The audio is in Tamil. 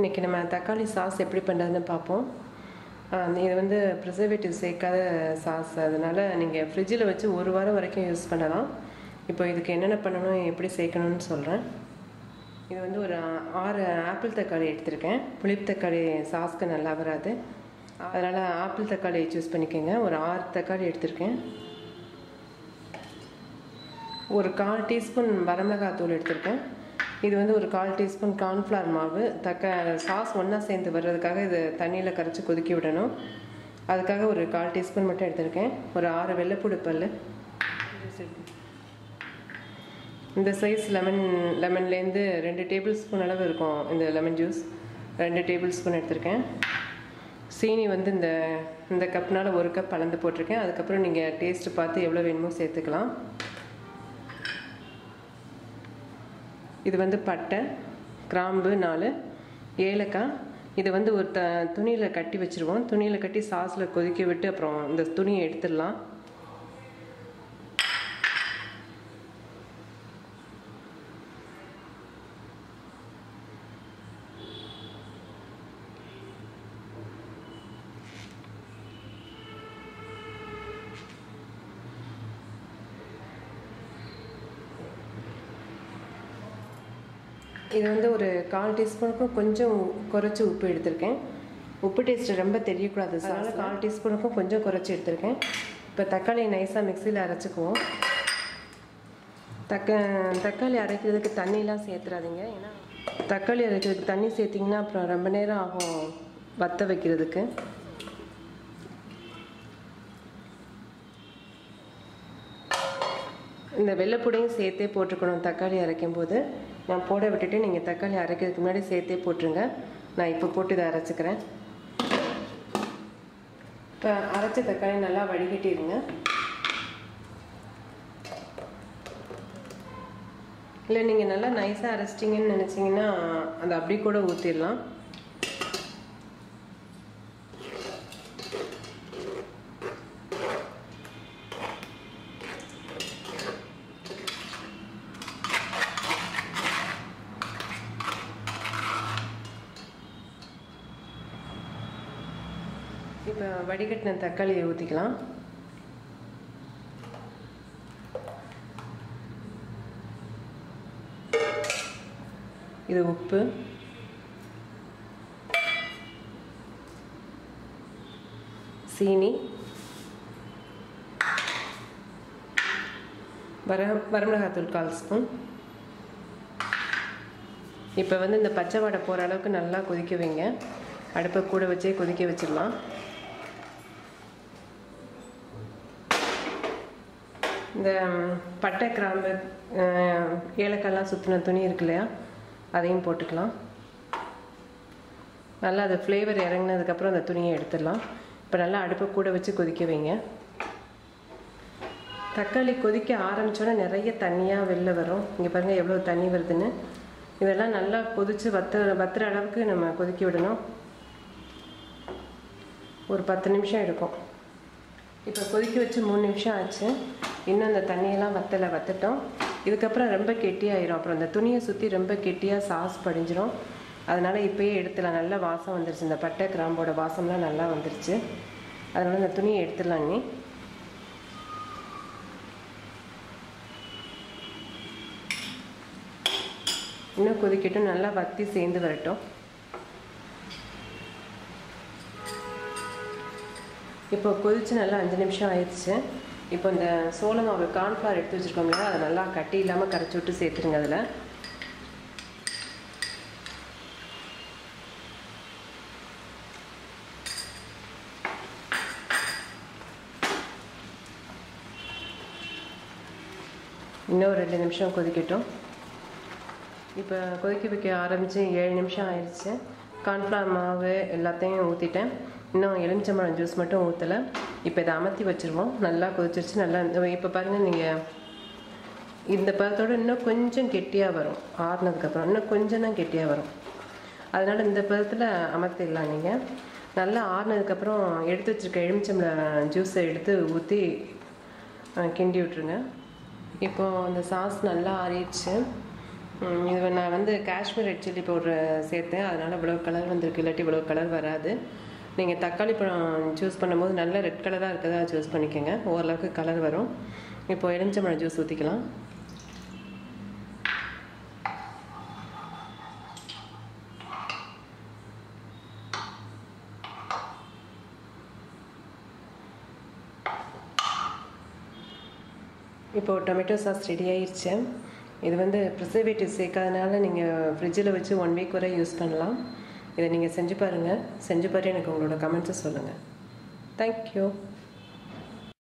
இன்றைக்கி நம்ம தக்காளி சாஸ் எப்படி பண்ணுறதுன்னு பார்ப்போம். இது வந்து ப்ரிசர்வேட்டிவ் சேர்க்காத சாஸ் அதனால் நீங்கள் ஃப்ரிட்ஜில் வச்சு ஒரு வாரம் வரைக்கும் யூஸ் பண்ணலாம். இப்போ இதுக்கு என்னென்ன பண்ணணும் எப்படி சேர்க்கணும்னு சொல்கிறேன் இது வந்து ஒரு ஆறு ஆப்பிள் தக்காளி எடுத்திருக்கேன். புளிப்பு தக்காளி சாஸ்க்கு நல்லா வராது. அதனால் ஆப்பிள் தக்காளி சூஸ் பண்ணிக்கோங்க. ஒரு ஆறு தக்காளி எடுத்திருக்கேன். ஒரு கால் டீஸ்பூன் வரமிளகாய் தூள் எடுத்திருக்கேன். இது வந்து ஒரு கால் டீஸ்பூன் கார்ன்ஃப்ளவர் மாவு தக்க சாஸ் ஒன்றா சேர்ந்து வர்றதுக்காக இது தண்ணியில் கரைச்சி கொதிக்க விடணும். அதுக்காக ஒரு கால் டீஸ்பூன் மட்டும் எடுத்திருக்கேன். ஒரு ஆறு வெள்ளைப்பூடு பல் இந்த சைஸ் லெமன் லெமன்லேருந்து ரெண்டு டேபிள் ஸ்பூன் அளவு இருக்கும் இந்த லெமன் ஜூஸ் ரெண்டு டேபிள் ஸ்பூன் எடுத்திருக்கேன். சீனி வந்து இந்த இந்த கப்னால் ஒரு கப் அளந்து போட்டிருக்கேன். அதுக்கப்புறம் நீங்கள் டேஸ்ட்டு பார்த்து எவ்வளோ வேணுமோ சேர்த்துக்கலாம். இது வந்து பட்டை கிராம்பு நாலு ஏலக்காய். இதை வந்து ஒரு த துணியில் கட்டி வச்சுருவோம். துணியில் கட்டி சாஸில் கொதிக்க விட்டு அப்புறம் இந்த துணியை எடுத்துடலாம். இது வந்து ஒரு கால் டீஸ்பூனுக்கும் கொஞ்சம் குறைச்சி உப்பு எடுத்திருக்கேன். உப்பு டேஸ்ட் ரொம்ப தெரியக்கூடாது. அதனால் கால் டீஸ்பூனுக்கும் கொஞ்சம் குறைச்சி எடுத்திருக்கேன். இப்போ தக்காளி நைஸாக மிக்சியில் அரைச்சிக்குவோம். தக்க தக்காளி அரைக்கிறதுக்கு தண்ணிலாம் சேர்த்துறாதீங்க. ஏன்னா தக்காளி அரைக்கிறதுக்கு தண்ணி சேர்த்திங்கன்னா அப்புறம் ரொம்ப நேரம் ஆகும் வத்த வைக்கிறதுக்கு. இந்த வெள்ளைப்பூடையும் சேர்த்தே போட்டுக்கணும் தக்காளி அரைக்கும் போது நான் போட விட்டுட்டு நீங்கள் தக்காளி அரைக்கிறதுக்கு முன்னாடி சேர்த்தே போட்டுருங்க. நான் இப்போ போட்டு இதை அரைச்சிக்கிறேன். இப்போ அரைச்ச தக்காளி நல்லா வடிகட்டிடுங்க. இல்லை நீங்கள் நல்லா நைஸாக அரைச்சிட்டிங்கன்னு நினச்சிங்கன்னா அதை அப்படி கூட ஊற்றிடலாம் இப்போ வடிகட்டின தக்காளியை ஊற்றிக்கலாம் இது உப்பு. சீனி. வர வரமிளகாத்தூள் கால் ஸ்பூன். இப்போ வந்து இந்த பச்சை வடை போகிற அளவுக்கு நல்லா கொதிக்க வைங்க. அடுப்பை கூட வச்சே கொதிக்க வச்சிடலாம். இந்த பட்டை கிராம்பு ஏலக்காய்லாம் சுற்றின துணி இருக்கு இல்லையா? அதையும் போட்டுக்கலாம். நல்லா அது ஃப்ளேவர் இறங்கினதுக்கப்புறம் அந்த துணியை எடுத்துடலாம். இப்போ நல்லா அடுப்பை கூட வச்சு கொதிக்க வைங்க. தக்காளி கொதிக்க ஆரம்பித்தோன்னே நிறைய தண்ணியாக வெளில வரும். இங்கே பாருங்கள் எவ்வளோ தண்ணி வருதுன்னு. இதெல்லாம் நல்லா கொதித்து வத்த வத்துற அளவுக்கு நம்ம கொதிக்க விடணும். ஒரு பத்து நிமிஷம் எடுக்கும். இப்போ கொதிக்க வச்சு மூணு நிமிஷம் ஆச்சு. இன்னும் அந்த தண்ணியெல்லாம் வத்தலை வத்தட்டோம். இதுக்கப்புறம் ரொம்ப கெட்டியாயிரும். அப்புறம் அந்த துணியை சுற்றி ரொம்ப கெட்டியாக சாஸ் படிஞ்சிடும் அதனால் இப்போயே எடுத்துடலாம் நல்ல வாசம் வந்துருச்சு. இந்த பட்டை கிராம்போட வாசம்லாம் நல்லா வந்துருச்சு. அதனால் இந்த துணியை எடுத்துடலாம் நீ இன்னும் கொதிக்கட்டும். நல்லா வத்தி சேர்ந்து வரட்டும். இப்போ கொதிச்சு நல்லா அஞ்சு நிமிஷம் ஆயிடுச்சு. இப்போ இந்த சோள மாவு கார்ன்ஃப்ளவர் எடுத்து வச்சுருக்கோம் இல்லையா? அதை நல்லா கட்டி இல்லாமல் கரைச்சி விட்டு சேர்த்துருங்க அதில். இன்னும் ரெண்டு நிமிஷம் கொதிக்கட்டும். இப்போ கொதிக்க வைக்க ஆரம்பித்து ஏழு நிமிஷம் ஆயிடுச்சு. கார்ன்ஃப்ளவர் மாவு எல்லாத்தையும் ஊற்றிட்டேன் இன்னும் எலுமிச்சம்பழம் ஜூஸ் மட்டும் ஊற்றலை இப்போ இதை அமர்த்தி வச்சுருவோம். நல்லா கொதிச்சிருச்சு. நல்லா இப்போ பாருங்கள் நீங்கள் இந்த பதத்தோடு இன்னும் கொஞ்சம் கெட்டியாக வரும். ஆறுனதுக்கப்புறம் இன்னும் கொஞ்சம் தான் கெட்டியாக வரும். அதனால் இந்த பதத்தில் அமர்த்திடலாம் நீங்கள் நல்லா ஆறுனதுக்கப்புறம் எடுத்து வச்சுருக்க எலுமிச்சம்பழம் ஜூஸை எடுத்து ஊற்றி கிண்டி விட்ருங்க இப்போது அந்த சாஸ் நல்லா ஆறிடுச்சு. இது நான் வந்து காஷ்மீர் ரெட் சில்லி பவுடர் சேர்த்தேன். அதனால் இவ்வளோ கலர் வந்திருக்கு. இல்லாட்டி இவ்வளோ கலர் வராது. நீங்கள் தக்காளி பழம் சூஸ் பண்ணும்போது நல்ல ரெட் கலராக இருக்கதா சூஸ் பண்ணிக்கோங்க. ஓரளவுக்கு கலர் வரும். இப்போ எலுமிச்சம்பழம் ஜூஸ் ஊற்றிக்கலாம் இப்போது டொமேட்டோ சாஸ் ரெடி ஆயிடுச்சு இது வந்து ப்ரிசர்வேட்டிவ் சேர்க்காதனால நீங்கள் ஃப்ரிட்ஜில் வச்சு ஒன் வீக் வரை யூஸ் பண்ணலாம். இதை நீங்கள் செஞ்சு பாருங்கள் செஞ்சு பாரு எனக்கு உங்களோட கமெண்ட்ஸை சொல்லுங்கள் தேங்க்யூ